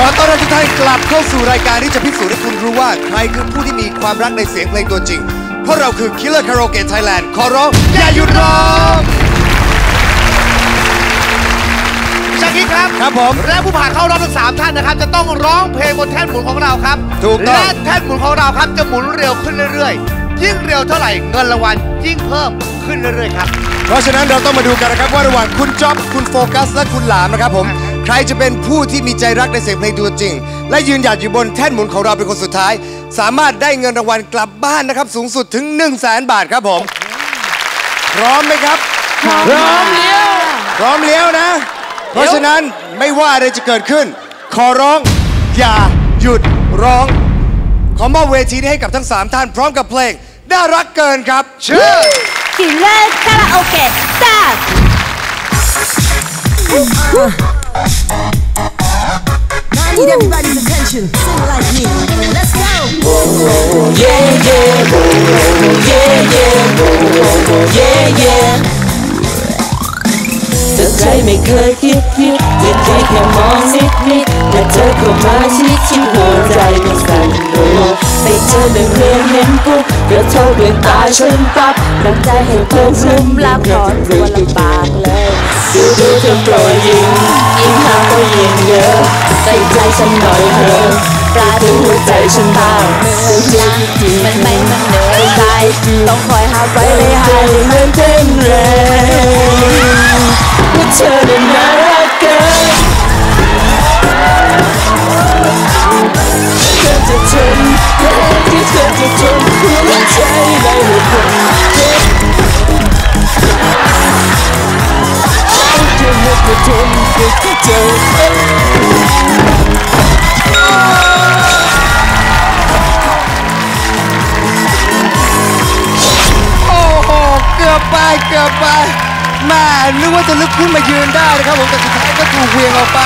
ขอต้อนรับทุกท่านกลับเข้าสู่รายการที่จะพิสูจน์ให้คุณรู้ว่าใครคือผู้ที่มีความรักในเสียงเพลงตัวจริง เพราะเราคือ Killer Karaoke Thailand ขอร้องอย่าหยุดร้องชาคิดครับครับผม และผู้ผ่านเข้ารอบทั้งสามท่านนะครับ จะต้องร้องเพลงบนแท่นหมุนของเราครับถูกต้อง และแท่นหมุนของเราครับจะหมุนเร็วขึ้นเรื่อยๆ ยิ่งเร็วเท่าไหร่เงินรางวัลยิ่งเพิ่มขึ้นเรื่อยๆครับ เพราะฉะนั้นเราต้องมาดูกันนะครับว่าระหว่างคุณจ๊อบคุณโฟกัสและคุณหลามนะครับผม ใครจะเป็นผู้ที่มีใจรักในเสียงเพลงตัวจริง และยืนหยัดอยู่บนแท่นหมุนของเราเป็นคนสุดท้าย สามารถได้เงินรางวัลกลับบ้านนะครับ สูงสุดถึง 1 0 0 0 0แบาทครับผม พร้อมไหมครับ พร้อมเลี้ยวพร้อมเลี้ยวนะ เพราะฉะนั้นไม่ว่าอะไรจะเกิดขึ้น ขอร้องอย่าหยุดร้อง ขอมอบเวทีนี้ให้กับทั้ง 3 ท่าน พร้อมกับเพลงน่ารักเกินครับเชิญ Killer Karaoke Start I need everybody's attention. Sing like me. Let's go. yeah, yeah, yeah, yeah, yeah, yeah แต่ใจไม่เคยคิดคิดเพียงแค่แค่มองนิดนิดแต่เธอเข้ามาชิดชิดหัวใจก็สั่นรัวไปเจอเป็นเพื่อนเห็นปุ๊บเดี๋ยวเท่าดวงตาฉันปั๊บน้ำใจให้เธอซึมลับถอนตัวลำบากเลยดูดูเธอโปรยยิ้มยิ่งหาก็ยิ่งเยอะ ใส่ใจฉันหน่อยเถอะปลาดูหัวใจฉันบ้างดูจริงจริงมันไม่มันเหนื่อยใจต้องคอยหาไว้เลยหายเหมือนเต้นแรงว่าเธอนั้นน่ารักเกินเธอจะทนแค่ที่เธอจะทนหัวใจได้หมดคนเจ็บจะหมดจะทนก็เจอโอบไปเกือบไปแม่นึกว่าจะลุกขึ้นมายืนได้นะครับผมแต่สุดท้ายก็ถูกเหวียงออกไป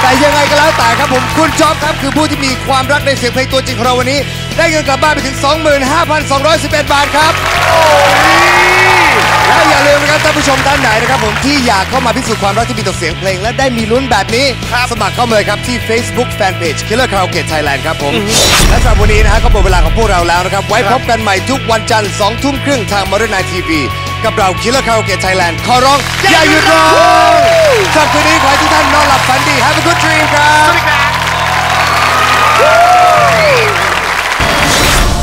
แต่ยังไงก็แล้วแต่ครับผมคุณจ๊อบครับคือผู้ที่มีความรักในเสียงเพลงตัวจริงของเราวันนี้ ได้เงินกลับบ้านไปถึง 25,211 บาทครับแล้วอย่าลืมนะครับท่านผู้ชมท่านไหนนะครับผมที่อยากเข้ามาพิสูจน์ความรักที่มีต่อเสียงเพลง และได้มีลุ้นแบบนี้ สมัครเข้ามาเลยครับที่ Facebook Fanpage Killer Karaoke Thailand ครับผมและสำหรับวันนี้นะฮะก็หมดเวลาของพวกเราแล้วนะครับไว้พบกันใหม่ทุกวันจันทร์2ทุ่มครึ่งทาง Modern Night TV กับเราคิลเลอร์คาราโอเกะไทยแลนด์ขอร้อง อย่าหยุดร้องสำหรับคืนนี้ขอให้ทุกท่านนอนหลับฝันดี Have a good dream ครับ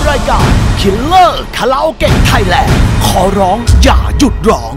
รายการ Killer คาราโอเกะไทยแลนด์ขอร้องอย่าหยุดร้อง